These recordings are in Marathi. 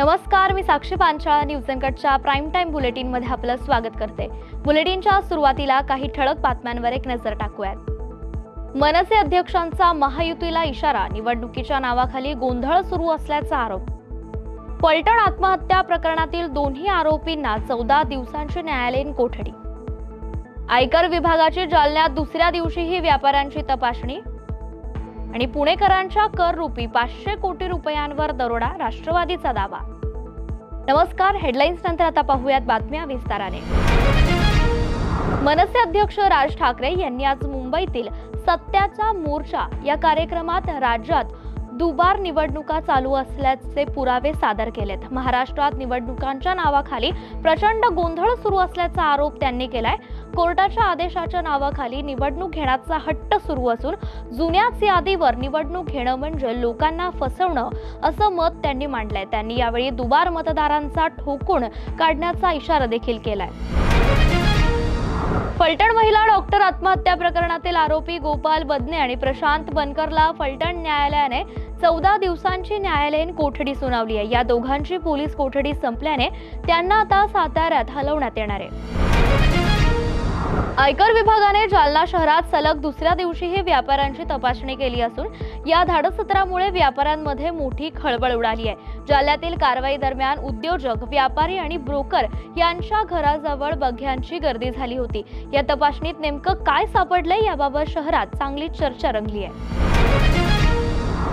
नमस्कार मी साक्षी पांचाळा न्यूज अँकरच्या प्राईम टाईम बुलेटिनमध्ये आपलं स्वागत करते. बुलेटिनच्या सुरुवातीला काही ठळक बातम्यांवर एक नजर टाकूयात. मनसे अध्यक्षांचा महायुतीला इशारा निवडणुकीच्या नावाखाली गोंधळ सुरू असल्याचा आरोप. पलटण आत्महत्या प्रकरणातील दोन्ही आरोपींना चौदा दिवसांची न्यायालयीन कोठडी. आयकर विभागाची जालन्यात दुसऱ्या दिवशीही व्यापाऱ्यांची तपासणी आणि पुणेकरांच्या कर रुपी पाचशे कोटी रुपयांवर दरोडा राष्ट्रवादीचा दावा. नमस्कार हेडलाईन्स नंतर आता पाहूयात बातम्या विस्ताराने. मनसे अध्यक्ष राज ठाकरे यांनी आज मुंबईतील सत्याचा मोर्चा या कार्यक्रमात राज्यात दुबार निवडणुका चालू असल्याचे पुरावे सादर केलेत. महाराष्ट्रात निवडणुकांच्या नावाखाली प्रचंड गोंधळ सुरू असल्याचा आरोप त्यांनी केलाय. कोर्टाच्या आदेशाच्या नावाखाली निवडणूक घेण्याचा हट्ट सुरू असून जुन्याच यादीवर निवडणूक घेणं म्हणजे लोकांना फसवणं असं मत त्यांनी मांडलंय. त्यांनी यावेळी दुबार मतदारांचा ठोकून काढण्याचा इशारा देखील केलाय. फलटण महिला डॉक्टर आत्महत्या प्रकरणातील आरोपी गोपाल बदने आणि प्रशांत बनकरला फलटण न्यायालयाने चौदा दिवसांची न्यायालयीन कोठडी सुनावली आहे. या दोघांची पोलीस कोठडी संपल्याने त्यांना आता साताऱ्यात हलवण्यात येणार आहे. आयकर विभागाने जालना शहरात सलग दुसऱ्या दिवशीही व्यापाऱ्यांची तपासणी केली असून या धाडसत्रामुळे व्यापाऱ्यांमध्ये मोठी खळबळ उडाली आहे. जालन्यातील कारवाई दरम्यान उद्योजक व्यापारी आणि ब्रोकर यांच्या घराजवळ बघ्यांची गर्दी झाली होती. या तपासणीत नेमकं काय सापडलंय याबाबत शहरात चांगली चर्चा रंगली आहे.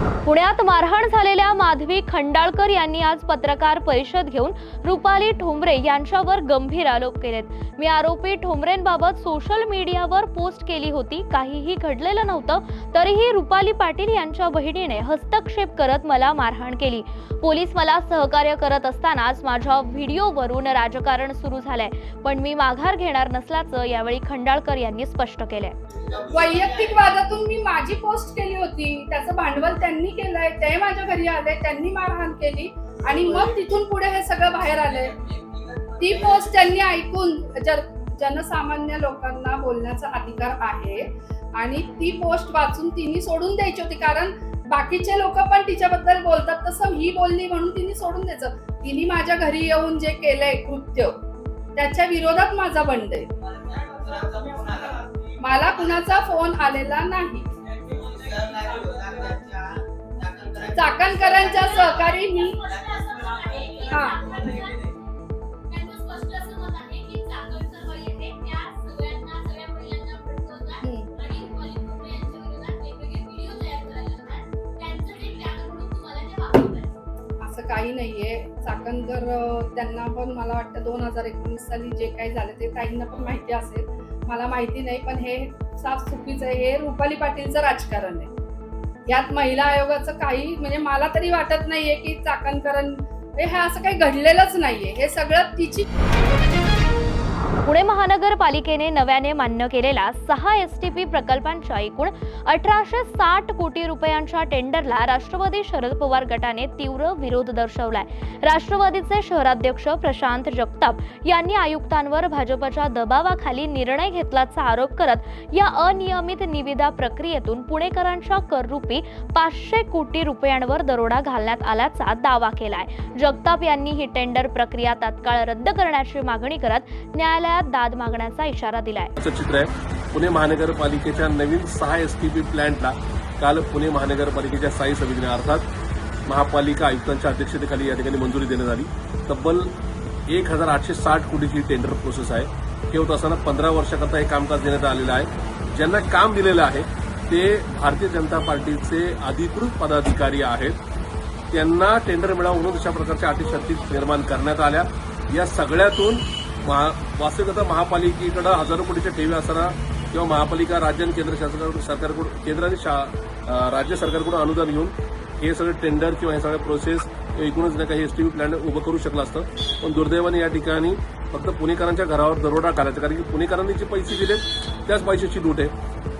पुण्यात मारहाण झालेल्या माधवी खंडाळकर यांनी आज पत्रकार परिषद घेऊन रुपाली ठोंबरे यांच्यावर गंभीर आरोप केलेत. मी आरोपी ठोंबरेंबाबत सोशल मीडियावर पोस्ट केली होती. काहीही घडलेलं नव्हतं. तरीही रुपाली पाटील यांच्या बहिणीने हस्तक्षेप करत मला मारहाण केली. पोलीस मला सहकार्य करत असतानाच माझ्या व्हिडिओवरून राजकारण सुरू झालंय. पण मी माघार घेणार नसल्याचं यावेळी खंडाळकर यांनी स्पष्ट केलंय. वैयक्तिक वादातून मी माझी पोस्ट केली होती. त्याचं भांडवल त्यांनी केलंय. ते माझ्या घरी आले त्यांनी मारहाण केली आणि मग तिथून पुढे हे सगळं बाहेर आलंय. ती पोस्ट त्यांनी ऐकून जर जनसामान्य लोकांना बोलण्याचा अधिकार आहे. आणि ती पोस्ट वाचून तिने सोडून द्यायची होती. कारण बाकीचे लोक पण तिच्याबद्दल बोलतात तसं ही बोलली म्हणून तिने सोडून द्यायचं. तिने माझ्या घरी येऊन जे केलंय कृत्य त्याच्या विरोधात माझा बंड आहे. मला कुणाचा फोन आलेला नाही. चाकणकरांच्या सहकारी मी. हा. असं काही नाहीये. चाकणकर त्यांना पण मला वाटतं दोन हजार एकोणीस साली जे काही झालं ते ताईंना पण माहिती असेल. मला माहिती नाही पण हे साफ चुकीचं आहे. हे रुपाली पाटीलचं राजकारण आहे. यात महिला आयोगाचं काही म्हणजे मला तरी वाटत नाहीये की चाकणकरण हे हे असं काही घडलेलंच नाहीये. हे सगळं तिची पुणे महानगरपालिकेने नव्याने मान्य केलेल्या सहा एस टी पी प्रकल्पांच्या एकूण अठराशे साठ कोटी रुपयांच्या टेंडरला राष्ट्रवादी शरद पवार गटाने तीव्र विरोध दर्शवलाय. राष्ट्रवादीचे शहराध्यक्ष प्रशांत जगताप यांनी आयुक्तांवर भाजपच्या दबावाखाली निर्णय घेतल्याचा आरोप करत या अनियमित निविदा प्रक्रियेतून पुणेकरांच्या कररूपी पाचशे कोटी रुपयांवर दरोडा घालण्यात आल्याचा दावा केलाय. जगताप यांनी ही टेंडर प्रक्रिया तात्काळ रद्द करण्याची मागणी करत न्यायालयात दाद मागण्याचा इशारा दिलाय. चित्र आहे. पुणे महानगरपालिकेच्या नवीन सहा एस टी पी प्लॅन्टला काल पुणे महानगरपालिकेच्या स्थायी समितीने अर्थात महापालिका आयुक्तांच्या अध्यक्षतेखाली या ठिकाणी मंजुरी देण्यात आली. तब्बल एक हजार आठशे साठ कोटीची टेंडर प्रोसेस आहे. हे होत असताना पंधरा वर्षाकरता हे कामकाज देण्यात आलेलं आहे. ज्यांना काम दिलेलं आहे ते भारतीय जनता पार्टीचे अधिकृत पदाधिकारी आहेत. त्यांना टेंडर मिळावं म्हणून अशा प्रकारच्या अटी निर्माण करण्यात आल्या. या सगळ्यातून महा वास्तविकता महापालिकेकडे हजारो कोटीच्या ठेवी असताना किंवा महापालिका राज्य आणि केंद्र शासनाकडून सरकारकडून केंद्र आणि शा- राज्य सरकारकडून अनुदान घेऊन हे सगळे टेंडर किंवा हे सगळे प्रोसेस एकूणच नाही काही एसटीव्ही प्लॅन उभं करू शकलं असतं. पण दुर्दैवाने या ठिकाणी फक्त पुणेकरांच्या घरावर दरोडा घालायचा कारण की पुणेकरांनी जे पैसे दिले त्याच पैशाची लूट आहे.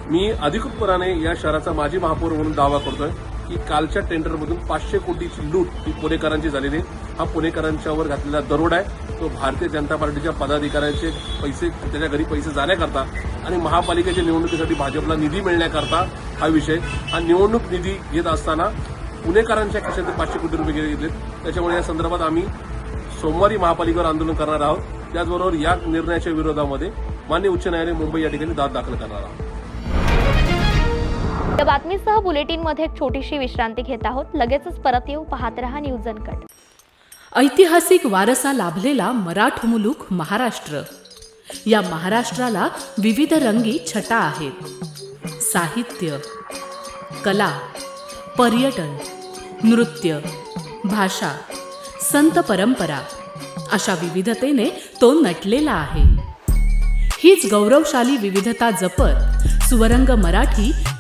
मी अधिकृतपणाने या शहराचा माजी महापौर म्हणून दावा करतोय. की कालच्या टेंडरमधून पाचशे कोटीची लूट ही पुणेकरांची झालेली आहे. हा पुणेकरांच्यावर घातलेला दरोड आहे. तो भारतीय जनता पार्टीच्या पदाधिकाऱ्यांचे पैसे त्याच्या घरी पैसे जाण्याकरता आणि महापालिकेच्या निवडणुकीसाठी भाजपला निधी मिळण्याकरता हा विषय. हा निवडणूक निधी घेत असताना पुणेकरांच्या खिशात पाचशे कोटी रुपये गेले घेतलेत त्याच्यामुळे या संदर्भात आम्ही सोमवारी महापालिकेवर आंदोलन करणार आहोत. त्याचबरोबर या निर्णयाच्या विरोधामध्ये मान्य उच्च न्यायालय मुंबई या ठिकाणी दाद दाखल करणार आहोत. या बातमीसह बुलेटिनमध्ये एक छोटीशी विश्रांती घेत आहोत. लगेचच परत येऊ. पाहत रहा न्यूज अनकट. ऐतिहासिक वारसा लाभलेला मराठ मुलूक महाराष्ट्र. या महाराष्ट्राला विविध रंगी छटा आहेत. साहित्य कला पर्यटन नृत्य भाषा संत परंपरा अशा विविधतेने तो नटलेला आहे. हीच गौरवशाली विविधता जपत सुवरंग मराठी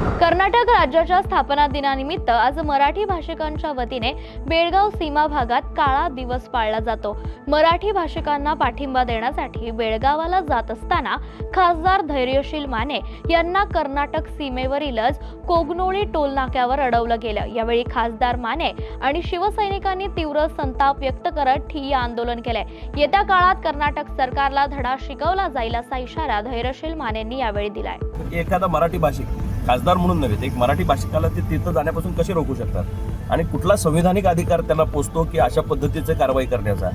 कर्नाटक राज्याच्या स्थापना दिनानिमित्त आज मराठी भाषिकांच्या वतीने बेळगाव सीमा भागात काळा दिवस पाळला जातो. मराठी भाषिकांना पाठिंबा देण्यासाठी बेळगावाला जात असताना खासदार धैर्यशील माने यांना कर्नाटक सीमेवरीलच कोगनोळी टोल नाक्यावर अडवलं गेलं. यावेळी खासदार माने आणि शिवसैनिकांनी तीव्र संताप व्यक्त करत ठिय्या आंदोलन केलंय. येत्या काळात कर्नाटक सरकारला धडा शिकवला जाईल असा इशारा धैर्यशील मानेंनी यावेळी दिलाय. एखादा मराठी भाषिक खासदार म्हणून नव्हे तर एक मराठी भाषिकाला ते तिथं जाण्यापासून कसे रोखू शकतात? आणि कुठला संविधानिक अधिकार त्यांना पोचतो की अशा पद्धतीचं कारवाई करण्याचा?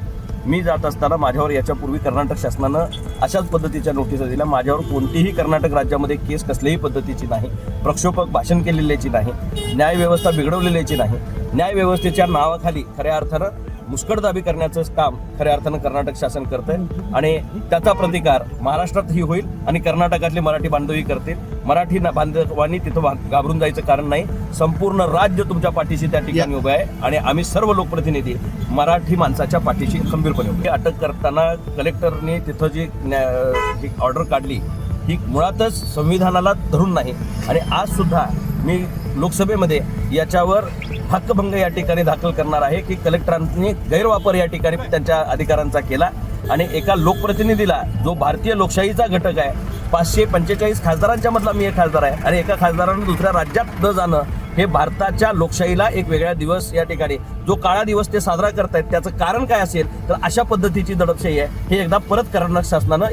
मी जात असताना माझ्यावर याच्यापूर्वी कर्नाटक शासनानं अशाच पद्धतीच्या नोटिसा दिल्या. माझ्यावर कोणतीही कर्नाटक राज्यामध्ये केस कसल्याही पद्धतीची नाही प्रक्षोभक भाषण केलेल्याची नाही न्यायव्यवस्था बिघडवलेल्याची नाही. न्यायव्यवस्थेच्या नावाखाली खऱ्या अर्थानं मुस्कटदाबी करण्याचं काम खऱ्या अर्थानं कर्नाटक शासन करतंय. आणि त्याचा प्रतिकार महाराष्ट्रातही होईल आणि कर्नाटकातले मराठी बांधवही करतील. मराठी ना- बांधवांनी तिथं घाबरून जायचं कारण नाही. संपूर्ण राज्य तुमच्या पाठीशी त्या ठिकाणी उभं आहे आणि आम्ही सर्व लोकप्रतिनिधी मराठी माणसाच्या पाठीशी खंबीरपणे उभे. अटक करताना कलेक्टरने तिथं जी न्या- जी ऑर्डर काढली ही मुळातच संविधानाला धरून नाही. आणि आज सुद्धा मी लोकसभेमध्ये याच्यावर हक्कभंग या ठिकाणी दाखल करणार आहे की कलेक्टरांनी गैरवापर या ठिकाणी त्यांच्या अधिकारांचा केला. आणि एका लोकप्रतिनिधीला जो भारतीय लोकशाहीचा घटक आहे पाचशे पंचेचाळीस खासदारांच्या मधला मी एक खासदार आहे आणि एका खासदारानं दुसऱ्या राज्यात न जाणं हे भारताच्या लोकशाहीला एक वेगळा दिवस या ठिकाणी जो काळा दिवस ते साजरा करतायत त्याचं कारण काय असेल तर अशा पद्धतीची दडपशाही आहे. हे एकदा परत कर्नाटक शासनानं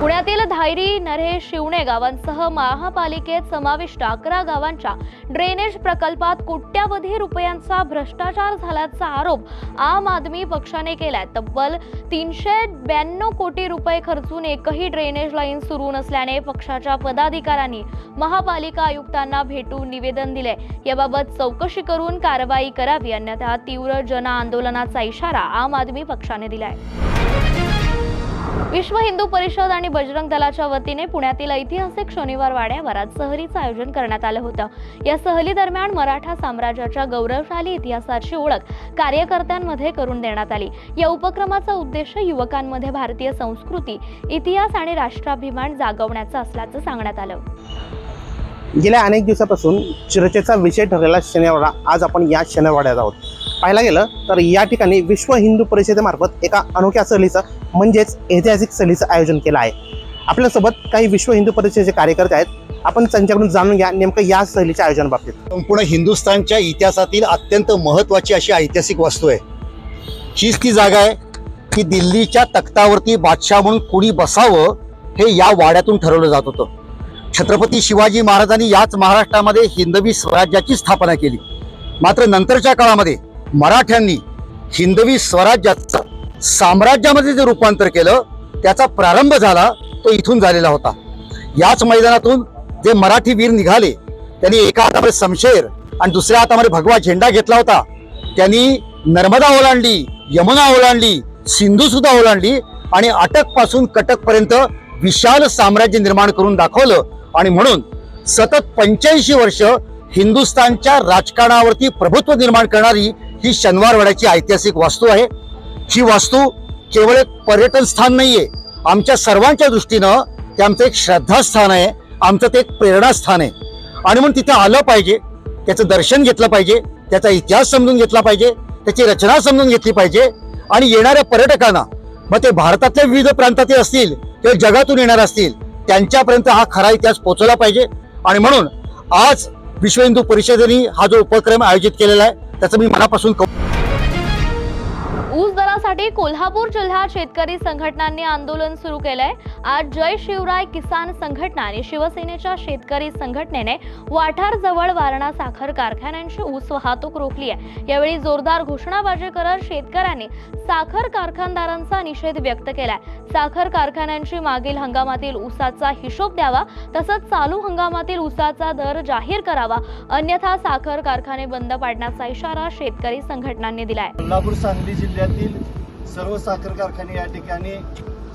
पुण्यातील धायरी नरे शिवणे गावांसह महापालिकेत समाविष्ट अकरा गावांच्या ड्रेनेज प्रकल्पात कोट्यावधी रुपयांचा भ्रष्टाचार झाल्याचा आरोप आम आदमी पक्षाने केलाय. तब्बल तीनशे ब्याण्णव कोटी रुपये खर्चून एकही ड्रेनेज लाईन सुरू नसल्याने पक्षाच्या पदाधिकाऱ्यांनी महापालिका आयुक्तांना भेटून निवेदन दिले. याबाबत चौकशी करून कारवाई करावी अन्यथा तीव्र जन आंदोलनाचा इशारा आम आदमी पक्षाने दिलाय. विश्व हिंदू परिषद आणि बजरंग दलाच्या वतीने पुण्यातील ऐतिहासिक शनिवार वाड्यावर आज सहलीचं आयोजन करण्यात आलं होतं. या सहली दरम्यान मराठा साम्राज्याच्या गौरवशाली इतिहासाची ओळख कार्यकर्त्यांमध्ये करून देण्यात आली. या उपक्रमाचा उद्देश युवकांमध्ये भारतीय संस्कृती इतिहास आणि राष्ट्राभिमान जागवण्याचा असल्याचं सांगण्यात आलं. गेल्या अनेक दिवसापासून चर्चेचा विषय ठरलेला शनिवार आज आपण या शनिवाड्यात आहोत. पाहायला गेलं तर या ठिकाणी विश्व हिंदू परिषदेमार्फत एका अनोख्या सहलीचं म्हणजेच ऐतिहासिक सहलीचं आयोजन केलं आहे. आपल्यासोबत काही विश्व हिंदू परिषदेचे कार्यकर्ते आहेत. आपण त्यांच्याकडून जाणून घ्या नेमकं या सहलीच्या आयोजनाबाबतीत संपूर्ण हिंदुस्थानच्या इतिहासातील अत्यंत महत्त्वाची अशी ऐतिहासिक वस्तू आहे. हीच ती जागा आहे की दिल्लीच्या तख्तावरती बादशाह म्हणून कुणी बसावं हे या वाड्यातून ठरवलं जात होतं. छत्रपती शिवाजी महाराजांनी याच महाराष्ट्रामध्ये हिंदवी स्वराज्याची स्थापना केली. मात्र नंतरच्या काळामध्ये मराठ्यांनी हिंदवी स्वराज्याचं साम्राज्यामध्ये जे रूपांतर केलं त्याचा प्रारंभ झाला तो इथून झालेला होता. याच मैदानातून जे मराठी वीर निघाले त्यांनी एका हातामध्ये समशेर आणि दुसऱ्या हातामध्ये भगवा झेंडा घेतला होता. त्यांनी नर्मदा ओलांडली यमुना ओलांडली सिंधू सुद्धा ओलांडली आणि अटकपासून कटक पर्यंत विशाल साम्राज्य निर्माण करून दाखवलं आणि म्हणून सतत पंच्याऐंशी वर्ष हिंदुस्थानच्या राजकारणावरती प्रभुत्व निर्माण करणारी ही शनिवारवाड्याची ऐतिहासिक वास्तू आहे. ही वास्तू केवळ एक पर्यटन स्थान नाहीये. आमच्या सर्वांच्या दृष्टीनं ते आमचं एक श्रद्धास्थान आहे. आमचं ते एक प्रेरणास्थान आहे. आणि म्हणून तिथे आलं पाहिजे. त्याचं दर्शन घेतलं पाहिजे. त्याचा इतिहास समजून घेतला पाहिजे. त्याची रचना समजून घेतली पाहिजे. आणि येणाऱ्या पर्यटकांना मग ते भारतातल्या विविध प्रांतातील असतील किंवा जगातून येणार असतील त्यांच्यापर्यंत हा खरा इतिहास पोहोचला पाहिजे. आणि म्हणून आज विश्व हिंदू परिषदेने हा जो उपक्रम आयोजित केलेला आहे त्याचं मी मनापासून कौ- ऊस दरासाठी कोल्हापूर जिल्ह्यात शेतकरी संघटनांनी आंदोलन सुरू केलंय. आज जय शिवराय किसान संघटना आणि शिवसेनेच्या शेतकरी संघटनेने वाठार जवळ वारणा साखर कारखान्यांची ऊस वाहतूक रोखली आहे यावेळी जोरदार घोषणाबाजी करत शेतकऱ्यांनी साखर कारखानदारांचा निषेध व्यक्त केलाय. साखर कारखान्यांची मागील हंगामातील ऊसाचा हिशोब द्यावा तसंच चालू हंगामातील ऊसाचा दर जाहीर करावा अन्यथा साखर कारखाने बंद पाडण्याचा इशारा शेतकरी संघटनांनी दिलाय. कोल्हापूर सांगली जिल्ह्यातील सर्व साखर कारखाने या ठिकाणी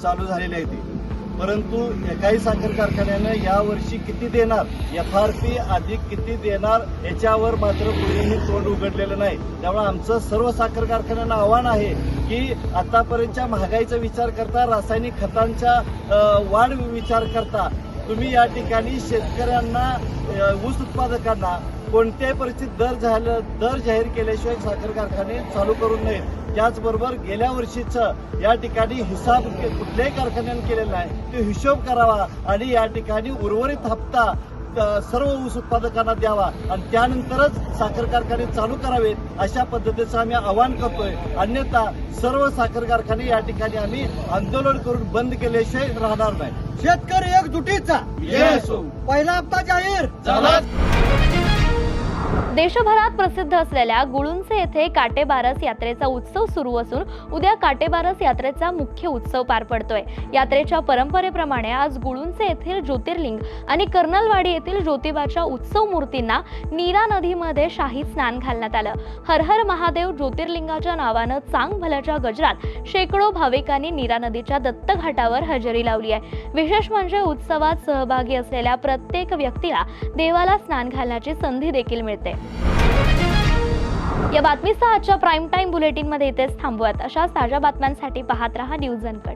चालू झालेले आहेत. परंतु एकाही साखर कारखान्यानं यावर्षी किती देणार एफ आर पी अधिक किती देणार याच्यावर मात्र कुणीही तोंड उघडलेलं नाही. त्यामुळे आमचं सर्व साखर कारखान्यांना आव्हान आहे की आतापर्यंतच्या महागाईचा विचार करता रासायनिक खतांच्या वाढ विचार करता तुम्ही या ठिकाणी शेतकऱ्यांना ऊस उत्पादकांना कोणत्याही परिस्थितीत दर झालं दर जाहीर केल्याशिवाय साखर कारखाने चालू करू नयेत त्याचबरोबर गेल्या वर्षीचं या ठिकाणी हिसाब कुठल्याही कारखान्याने केलेला आहे तो हिशोब करावा आणि या ठिकाणी उर्वरित हप्ता सर्व ऊस उत्पादकांना द्यावा. आणि त्यानंतरच साखर कारखाने चालू करावेत अशा पद्धतीचं आम्ही आवाहन करतोय. अन्यथा सर्व साखर कारखाने या ठिकाणी आम्ही आंदोलन करून बंद केल्याशिवाय राहणार नाही. शेतकरी एकजुटीचा. पहिला हप्ता जाहीर. देशभरात प्रसिद्ध असलेल्या गुळुंचे येथे काटेबारस यात्रेचा उत्सव सुरू असून उद्या काटेबारस यात्रेचा मुख्य उत्सव पार पडतोय. यात्रेच्या परंपरेप्रमाणे आज गुळुंचे येथील ज्योतिर्लिंग आणि कर्नलवाडी येथील ज्योतिबाच्या उत्सव मूर्तींना नीरा नदीमध्ये शाही स्नान घालण्यात आलं. हर हर महादेव ज्योतिर्लिंगाच्या नावानं चांग भल्याच्या गजरात शेकडो भाविकांनी नीरा नदीच्या दत्तघाटावर हजेरी लावली आहे. विशेष म्हणजे उत्सवात सहभागी असलेल्या प्रत्येक व्यक्तीला देवाला स्नान घालण्याची संधी देखील मिळते. या बातमीसह आजच्या प्राईम टाईम बुलेटिनमध्ये इथेच थांबूयात. अशाच ताज्या बातम्यांसाठी पाहत रहा न्यूज अनकट.